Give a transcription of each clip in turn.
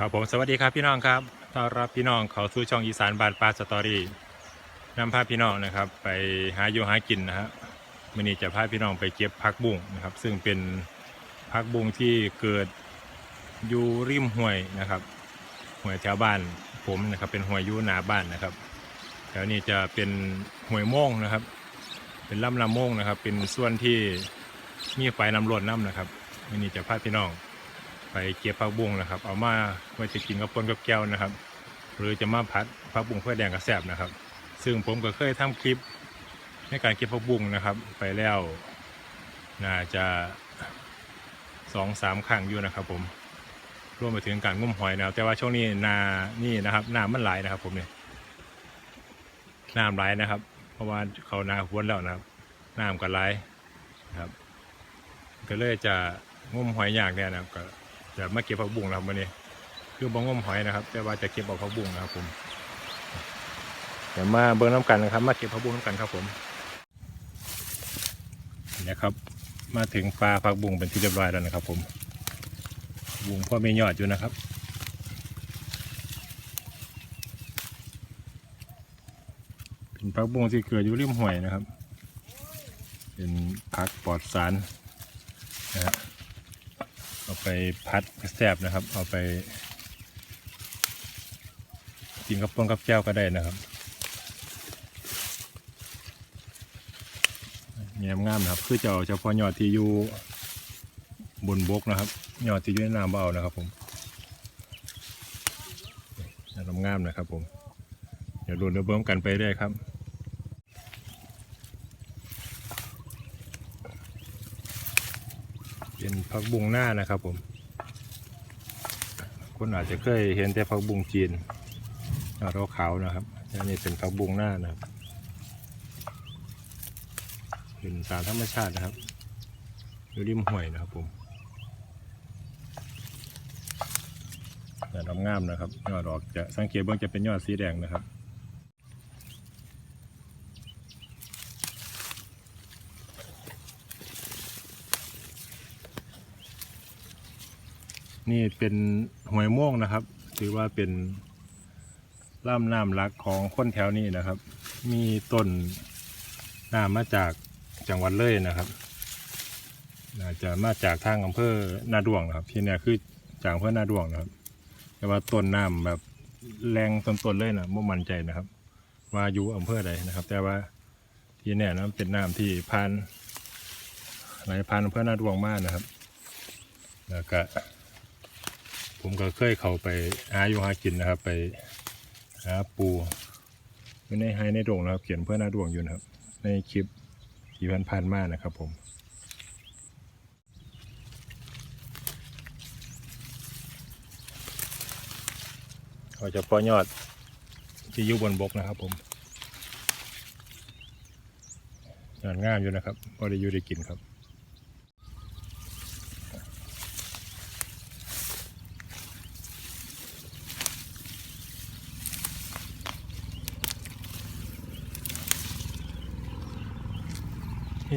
ครับผมสวัสดีครับพี่น้องครับต้อนรับพี่น้องเขาสู่ช่องอีสานบานปลาสตอรี่นำพาพี่น้องนะครับ ไปหาอยู่หากินนะฮะวันนี้จะพาพี่น้องไปเก็บผักบุ้งนะครับ ซึ่งเป็นผักบุ้งที่เกิดอยู่ริมห้วยนะครับห้วยแถวบ้านผมนะครับ เป็นห้วยยู่หนาบ้านนะครับแถวนี้จะเป็นห้วยโม่งนะครับ เป็นลำลำโม่งนะครับ เป็นส่วนที่มีไฟน้ำล้นน้ำนะครับวันนี้จะพาพี่น้อง ไปเก็บผักบุ้งนะครับ เอามาไว้จะกินกับปนกับแก้วนะครับ หรือจะมาผัดผักบุ้งเพื่อแดงกระแสบนะครับ ซึ่งผมก็เคยทำคลิปในการเก็บผักบุ้งนะครับ ไปแล้วน่าจะสองสามครั้งอยู่นะครับ ผมรวมไปถึงการงุ้มหอยนะครับแต่ว่าช่วงนี้นานี่นะครับน้ำมันไหลนะครับ ผมเนี่ยน้ำไหลนะครับ เพราะว่าเขานาหวนแล้วนะครับน้ำก็ไหลนะครับ ก็เลยจะงุ้มหอยยากเนี่ยนะครับ ก็จะมาเก็บผักบุ้งนะครับวันนี้คือบ่งงมหอยนะครับ แต่ว่าจะเก็บเอาผักบุ้งนะครับ ผม เดี๋ยวมาเบิ้งน้ำกันนะครับ มาเก็บผักบุ้งน้ำกันครับผมเนี่ยครับ มาถึงปลาผักบุ้งเป็นที่เรียบร้อยแล้วนะครับ ผมบุ้งพ่อมียอดอยู่นะครับเป็นผักบุ้งที่เกิดอยู่ริมห้วยนะครับ เป็นผักปลอดสารนะฮะ เอาไปพัดแซบนะครับ เอาไปกินกับปนกับแก้วก็ได้นะครับแง่งามนะครับ คือจะเอาเฉพาะยอดที่อยู่บนบกนะครับยอดที่อยู่ในน้ำเบานะครับ ผมงามๆนะครับ ผม เดี๋ยวดูเดี๋ยวเบิ่มกันไปเรื่อยครับ เป็นผักบุ้งหน้านะครับผม คนอาจจะเคยเห็นแต่ผักบุ้งจีนยอดขาวนะครับอันนี้เป็นผักบุ้งหน้านะครับ เป็นสารธรรมชาตินะครับอยู่ริมห้วยนะครับผมแต่ดอกงามนะครับ ยอดออกจะสังเกตเบื้องจะเป็นยอดสีแดงนะครับ นี่เป็นหวยม่วงนะครับ ถือว่าเป็นล่ำน้ำรักของคนแถวนี้นะครับ มีต้นน้ำมาจากจังหวัดเลยนะครับน่าจจะมาจากทางอำเภอนาดวงนะครับ ที่เนี่ยคือจากอำเภอนาดวงนะครับ แต่ว่าต้นน้ำแบบแรงต้นๆเลยนะไม่มั่นใจนะครับ ว่าอยู่อำเภอใดนะครับ แต่ว่าที่เนี่ยนะเป็นน้ำที่ผ่านไหลผ่านอำเภอนาดวงมากนะครับ แล้วก็ ผมก็เคยเข้าไปหาอยู่หากินนะครับ ไปหาปูอยู่ในไฮในด่งนะครับ เขียนเพื่อหน้าดวงอยู่นะครับ ในคลิปที่พันพันๆมานะครับผมก็จะปล่อยอดที่อยู่บนบกนะครับ ผมยอดงามอยู่นะครับพอได้อยู่ได้กินครับ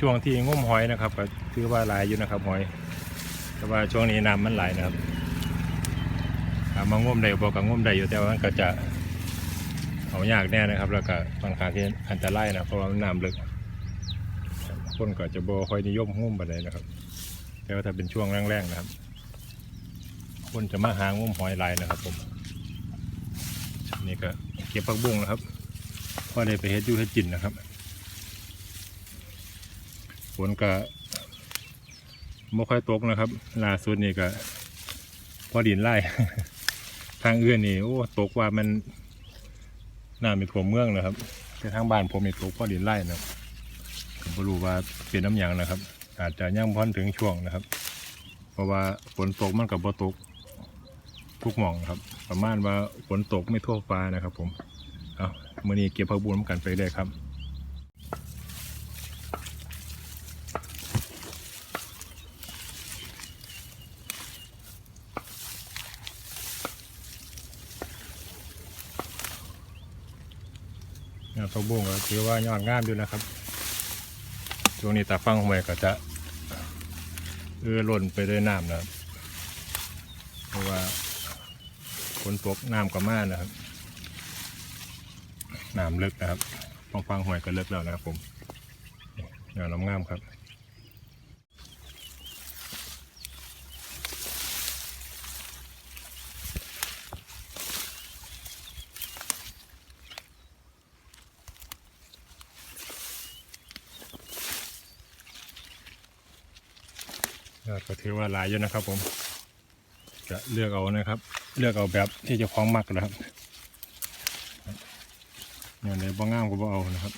ช่วงที่งมหอยนะครับก็ถือว่าหลายอยู่นะครับหอย แต่ว่าช่วงนี้น้ำมันไหลนะครับถามางมได้บอกกับงมได้อยู่แต่ว่ามันก็จะเอายากแน่นะครับ แล้วก็บางครั้งที่อันตรายนะเพราะว่านน้ำลึกคนก็จะบ่ค่อยนิยมงมไปานใดนะครับ แต่ว่าถ้าเป็นช่วงแรงๆนะครับ คนจะมาหางมหอยหลายนะครับ ผมนี่ก็เก็บผักบุ้งนะครับพอได้ไปเฮ็ดยูเฮ็ดกินนะครับ นก็ไม่ค่อยตกนะครับล่าสุดนี่ก็ พอดินไล่ ทางอื่นนี่โอ้ตกว่ามันน่ามีถั่วมเมืองนะครับแต่ทางบ้านผมนี่ตกพอดินไล่นะผมรู้ว่าเป็นน้ำหยังนะครับ อาจจะยังพ้นถึงช่วงนะครับ เพราะว่าฝนตกมันกับบ่ตกทุกหม่องครับ ประมาณว่าฝนตกไม่ทั่วฟ้านะครับ ผมเอามื่อนี้เก็บผักบุ้งกันไปเลยครับ ยอดผักบุ้งก็ถือว่ายอดงามอยู่นะครับช่วงนี้ตาฟังหวยก็จะเอื้อล่นไปด้วยน้ำนะครับเพราะว่าฝนตกน้ำก็มากนะครับน้ำลึกนะครับฟังฟังหวยก็ลึกแล้วนะครับผมนี่งานน้ำงามครับ ยอดก็ถือว่าหลายอยู่นะครับ ผม จะเลือกเอานะครับ เลือกเอาแบบที่จะคล้องมักนะครับอย่างไหนบ้งงามก็บ่เอานะครับ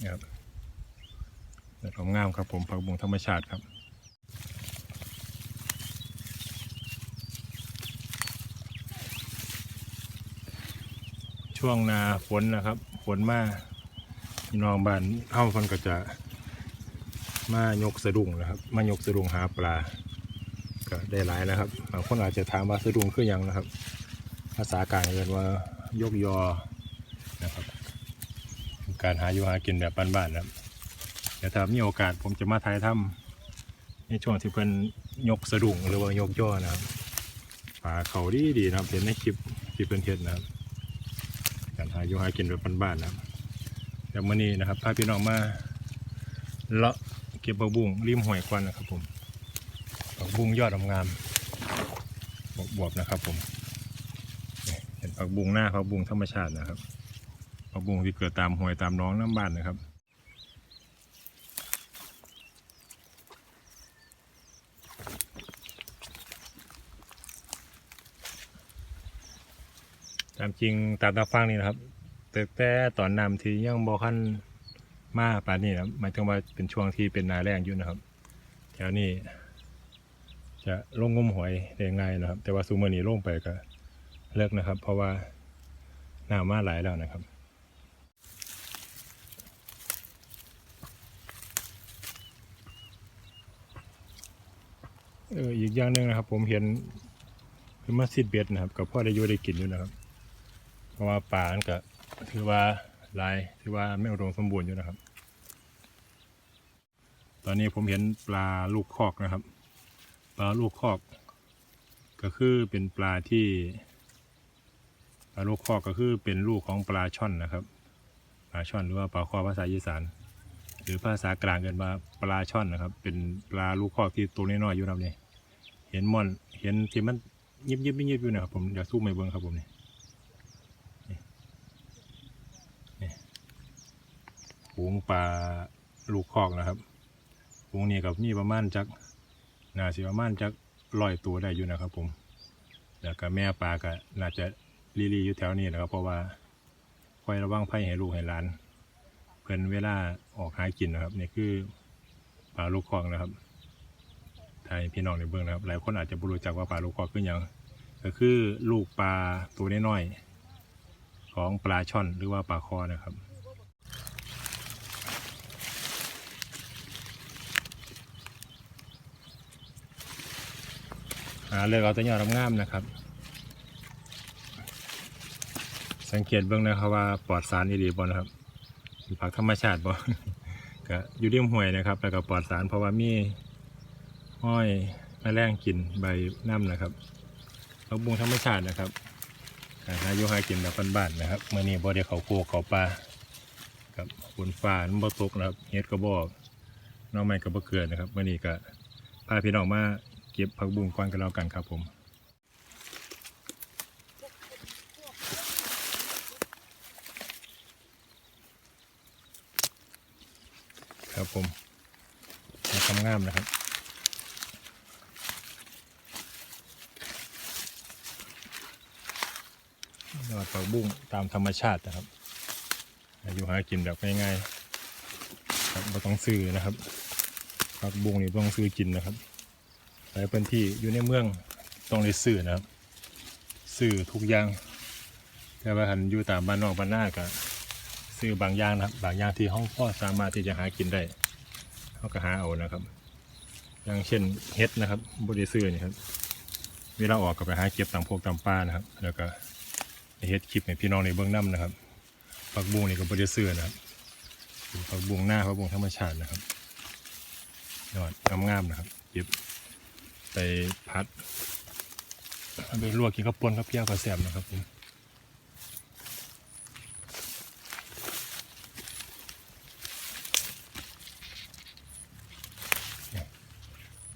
นี่ครับเลือกเอางามครับผมผักบุ้งธรรมชาติครับ ช่วงนาฝนนะครับ ฝนมาพี่น้องบ้านเฮาเพิ่นก็จะ มายกสะดุ้งนะครับ มายกสะดุ้งหาปลา ก็ได้หลายนะครับบางคนอาจจะถามว่าสะดุ้งคือยังนะครับ ภาษากลางเรียกว่ายกยอนะครับ การหาอยู่หากินแบบบ้านๆนะครับเดี๋ยวถ้ามีโอกาสผมจะมาถ่ายทำในช่วงที่เพิ่นยกสะดุ้งหรือว่ายกย่อนะครับปลาเขาดีดีๆนะครับเห็นในคลิปที่เพิ่นเฮ็ดนะครับารหาอยู่หากินแบบบ้านๆนะครับเดี๋ยวมื่อนี้นะครับพาพี่น้องมาเลาะเก็บบักบุ้งริมห้วยควันนะครับผมบักบุ้งยอดงามบวบๆนะครับผมเห็นผักบุ้งหน้าผักบุ้งธรรมชาตินะครับผักบุ้งที่เกิดตามห้วยตามน้องน้ำบ้านนะครับ ตามจริงตามตาฟังนี่นะครับแต่แต่ตอนนำที่ยังบ่คันมาป่านนี้นะครับหมายถึงว่าเป็นช่วงที่เป็นนาแรงอยู่นะครับ แถวนี้ จะลงงมหอยได้ง่ายนะครับ แต่ว่าซูเมอร์นี้ลงไปก็เลิกนะครับ เพราะว่าน้ำมาหลายแล้วนะครับเอออีกอย่างหนึ่งนะครับ ผมเห็นคือมาซิดเบ็ดนะครับกับพ่อได้ยู่ได้กินอยู่นะครับ ราะว่าป่ามันก็ถือว่าลายถือว่าไม่อุดมสมบูรณ์อยู่นะครับ ตอนนี้ผมเห็นปลาลูกคอกนะครับ ปลาลูกคอก ก็คือเป็นปลาที่ ปลาลูกคอกก็คือเป็นลูกของปลาช่อนนะครับ ปลาช่อนหรือว่าปลาคอภาษาอีสานหรือภาษากลางกันว่าปลาช่อนนะครับ เป็นปลาลูกคอกที่ตัวน้อยๆอยู่นะครับนี่เห็นม่อนเห็นที่มันยิบยิบยิบยิบอยู่นะครับผมเดี๋ยวสู้ไม่เบิ้งครับผมนี่ ฝูงปลาลูกคอกนะครับฝูงนี้กับมีประมาณจักน่าสิประมาณจักร้อยตัวได้อยู่นะครับผมแล้วก็แม่ปลาก็น่าจะลีลีอยู่แถวนี้นะครับ เพราะว่าคอยระวังภัยให้ลูกให้หลาน เพิ่นเวลาออกหากินนะครับนี่คือปลาลูกคอกนะครับไทยพี่น้องในเบื้องนะครับ หลายคนอาจจะบ่รู้จักว่าปลาลูกคอกคือหยังก็คือลูกปลาตัวน้อยๆของปลาช่อนหรือว่าปลาคอนะครับ หาเลือกเอาตัวอยอดงามๆนะครับ สังเกตเบื้องนะครับว่าปลอดสารดีบ่นะครับผักธรรมชาติบ่ก็อยู่ริมห้วยนะครับ แล้วก็ปลอดสารเพราะว่ามีห้อยแมลงกินใบน้ำนะครับผักบุ้งธรรมชาตินะครับการหาอยู่หากินแบบบ้านๆนะครับเมื่อนี้บ่ได้เขาโคกเขาปลากับฝนฟ้ามันบ่ตกนะครับเฮ็ดก็บ่อกน้องไม้ก็บ่เกิดนะครับเมื่อนี้ก็พาพี่น้องมา เก็บผักบุ้งก่อนกันแล้วกันครับผมครับผมมาทำงามนะครับยอดผักบุ้งตามธรรมชาตินะครับ อยู่หากินแบบง่ายๆครับไม่ต้องซื้อนะครับผักบุ้งนี่ต้องซื้อกินนะครับ หลายพื้นที่อยู่ในเมืองต้องได้ซื้อนะครับซื้อทุกอย่าง แต่ว่าหันอยู่ตามบ้านนอกบ้านหน้าก็ซื้อบางอย่างนะครับ บางอย่างที่ห้องพ่อสามารถที่จะหากินได้เขาก็หาเอานะครับ อย่างเช่นเฮ็ดนะครับบริซื้อนี่ครับเวลาออกก็ไปหาเก็บตามพวกตามป่านะครับ แล้วก็เฮ็ดคลิปให้พี่น้องในเบื้องน้ำนะครับผักบุ้งนี่ก็บริเสื้อนะครับเป็นผักบุ้งหน้าผักบุ้งธรรมชาตินะครับยอดงามๆนะครับเก็บ ไปพัดเอาไปลวกกินกับป่นกับเพี้ยวกับแซมนะครับผม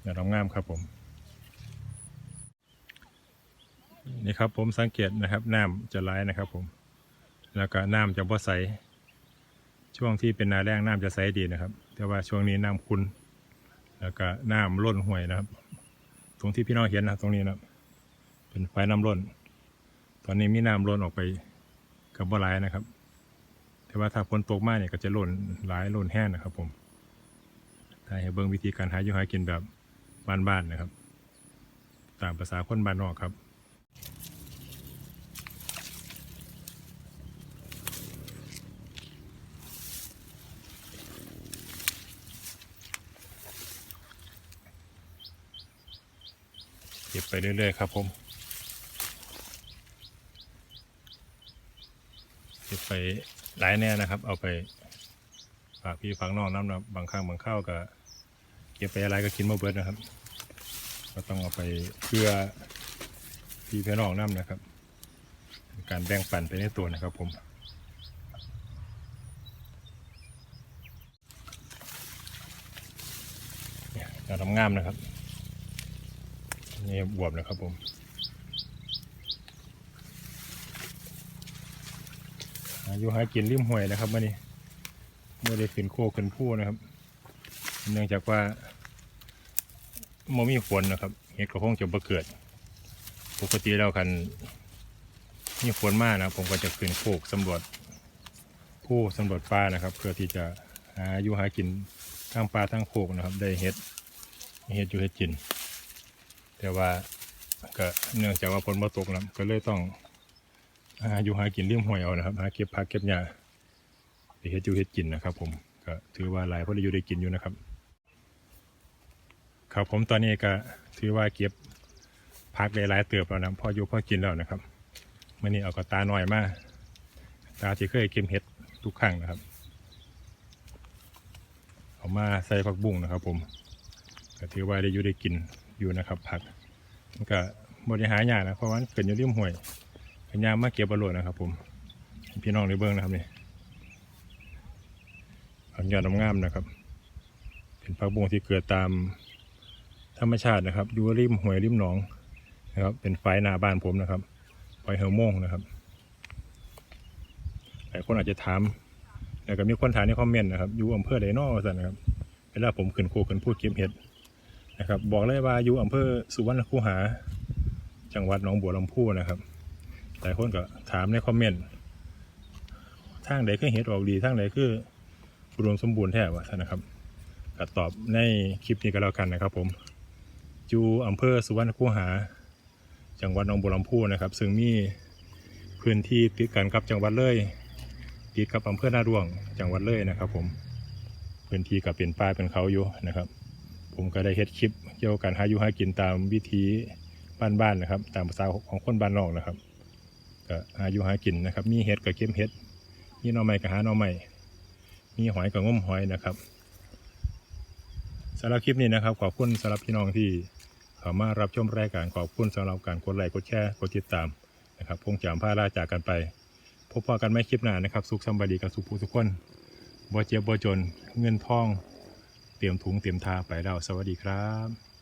ยอดงามครับผมนี่ครับผมสังเกตนะครับน้ำจะไหลนะครับผม แล้วก็น้ำจะบ่ใสช่วงที่เป็นนาแรงน้ำจะใสดีนะครับ แต่ว่าช่วงนี้น้ำขุนแล้วก็น้ำล้นห่วยนะครับ รงที่พี่น้องเห็นนะตรงนี้นะเป็นไฟน้ำล้น ตอนนี้มีน้ำล้นออกไปกับบ่หลายนะครับ แต่ว่าถ้าฝนตกมากเนี่ยก็จะล้นหลายล้นแห้งนะครับ ผมถ้าให้เบิ่งวิธีการหาอยู่หากินแบบบ้านๆนะครับ ตามภาษาคนบ้านนอกครับ ก็บไปเรื่อยๆครับผมเก็บไปหลายแน่นะครับ เอาไปฝากพี่ฝากน้องน้ำนะบางครั้งบางข้าวก็เก็บไปอะไรก็กินมาเบิดนะครับ ก็ต้องเอาไปเพื่อพี่พี่น้องน้ำนะครับ การแบ่งปันไปในตัวนะครับผมเนี่ยจะทำงามนะครับ นี่บวบนะครับผมอายุหากินริมห้วยนะครับมื่อนี้ไม่ได้ขึ้นโคขึ้นผู้นะครับ เนื่องจากว่าโมมีฝนนะครับเห็ดก็คงจะบ่เกิด ปกติแล้วคันมีฝนมากนะครับผมก็จะขึ้นโคกสำรวจผู้สำรวจป่านะครับ เพื่อที่จะหาอายุหากินทั้งปลาทั้งโคกนะครับ ได้เห็ดเห็ดอยู่เห็ดกิน แต่ว่าก็เนื่องจากว่าฝนมาตกนะก็เลยต้องหาอยู่หากินเลี้ยงหวยเอานะครับหาเก็บผักเก็บหญ้าไปเฮ็ดอยู่เฮ็ดกินนะครับ ผมก็ถือว่าหลายพอได้อยู่ได้กินอยู่นะครับ ครับผมตอนนี้ก็ถือว่าเก็บผักหลายเติบแล้วนะพออยู่พอกินแล้วนะครับเมื่อนี้เอากระตาหน่อยมาตาที่เคยเก็บเห็ดทุกครั้งนะครับเอามาใส่ผักบุ้งนะครับ ผมก็ถือว่าได้อยู่ได้กิน อยู่นะครับผักมันก็บริหารยากนะเพราะว่ามันเกิดอยู่ริมห้วยพยายามมาเก็บประโยชน์นะครับ ผมพี่น้องได้เบิ้องนะครับนี่ผักยอดงามนะครับ เป็นผักบุ้งที่เกิดตามธรรมชาตินะครับอยู่ริมห้วยริมหนองนะครับ เป็นไฟหน้าบ้านผมนะครับไฟเฮอร์โมงนะครับหลายคนอาจจะถามแล้วก็มีคนถามในคอมเมนต์นะครับอยู่อำเภอไดนอสันนะครับเวลาผมขึ้นโคขึ้นพูดเก็บเห็ด นะครับ บอกเลยว่าอยู่อำเภอสุวรรณคูหา จังหวัดหนองบัวลำพูนะครับหลายคนก็ถามในคอมเมนต์ทางใดคือเห็ดออกดีทางใดคืออุดมสมบูรณ์แท้วะนะครับก็ตอบในคลิปนี้ก็แล้วกันนะครับ ผมอยู่อำเภอสุวรรณคูหา จังหวัดหนองบัวลำพูนะครับ ซึ่งมีพื้นที่ติดกันกับจังหวัดเลยติดกับอำเภอนาดวง จังหวัดเลยนะครับ ผมพื้นที่กับเป็นป่ายเป็นเขาอยู่นะครับ ผมก็ได้เฮ็ดคลิปเกี่ยวกับการหาอยู่หากินตามวิธีบ้านๆนะครับ ตามภาษาของคนบ้านนอกนะครับก็หาอยู่หากินนะครับ มีเห็ดก็เก็บเห็ด มีหน่อไม้ก็หาหน่อไม้มีหอยก็งมหอยนะครับสำหรับคลิปนี้นะครับ ขอบคุณสำหรับพี่น้องที่เข้ามารับชมรายการขอบคุณสำหรับการกดไลค์กดแชร์กดติดตามนะครับพงจามพาลาจากกันไป พบพอกันไม่คลิปหน้านะครับ สุขสบายดีกับสุขผู้ทุกคนบ่เจ็บบ่จนเงินทอง ตรียมถุงเตรียมทาไปแล้วสวัสดีครับ